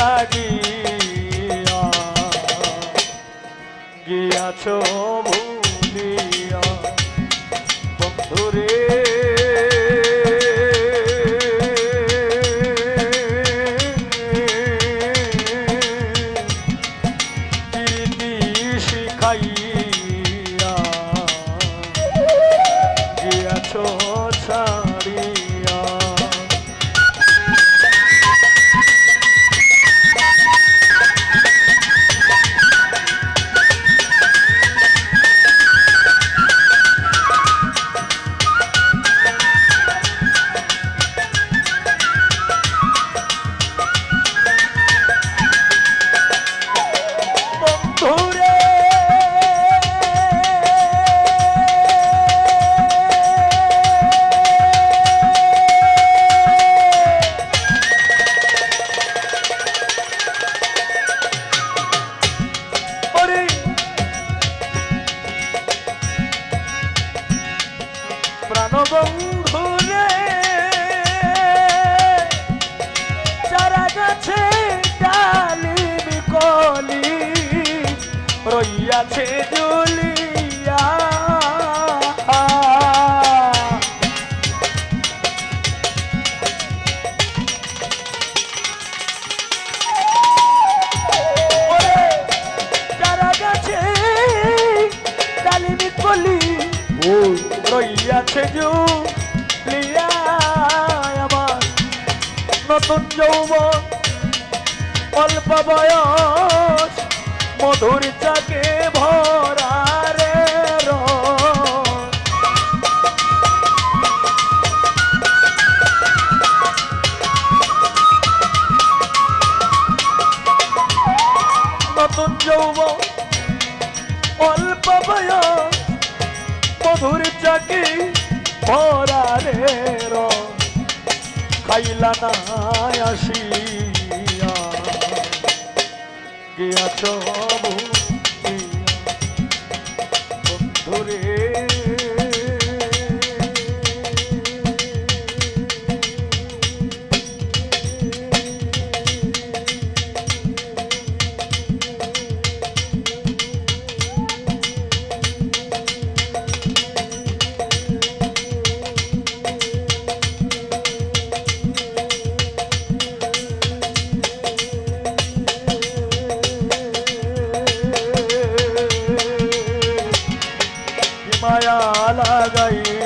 লাগিয়া গিয়াছ ভুলিয়া বন্ধুরে। প্রীতি প্রাণবন্ধুরে নতুন যৌবন, অল্প বয়স, মধুর চাকে ভরা রে। নতুন যৌবন, অল্প বয়স, মধুর চাকি ভরা রে রস। খাইলা না আসিয়া। গিয়াছ বন্ধুরে লাগাইয়া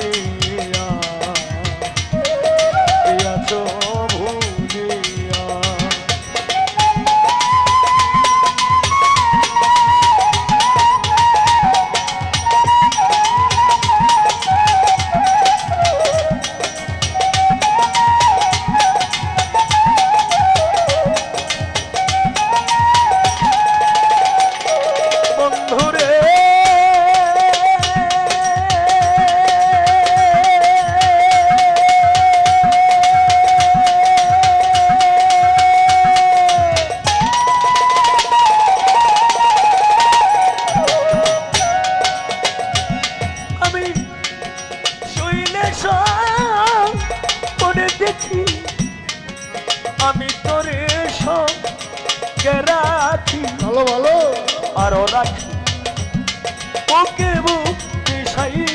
রাখি ভালো ভালো। আরও রাখি ওকে বুক মিশাইয়া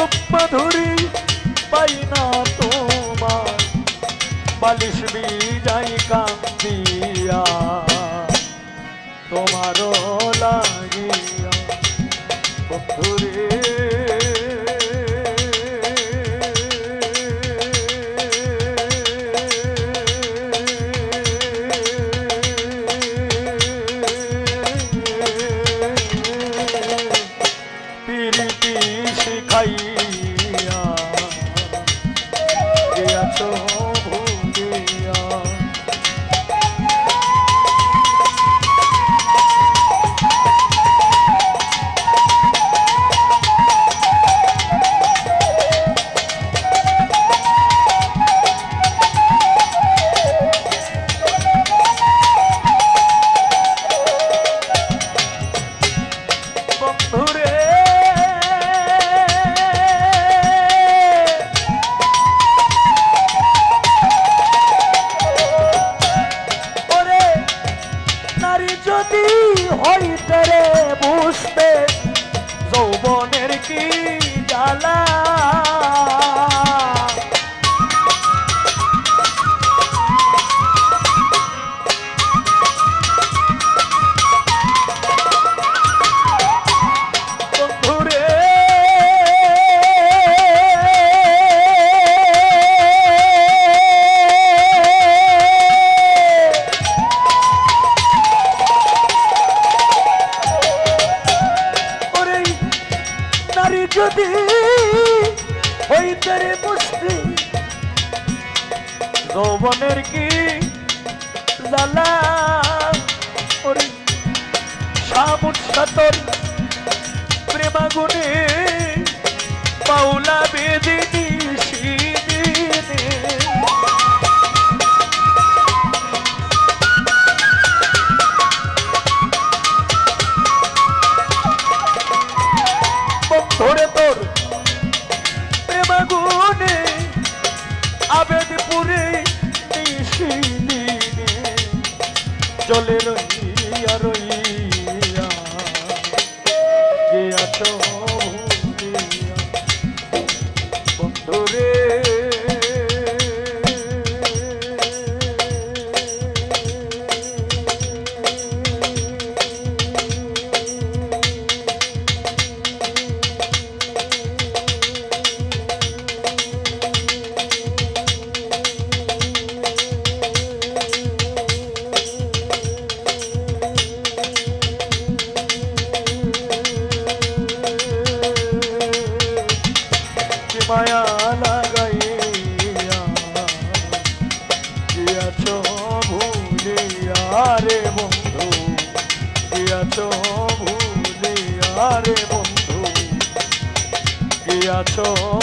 রূপ মাধুরী গিয়াছো যদি হইতে রে বুঝতে যৌবনের কি জ্বালা? যদি ওই তারে বুঝতে যৌবনের কি জ্বালা সাবুন সাতর প্রেমাগুনে চলে রইয়া ভুলিয়া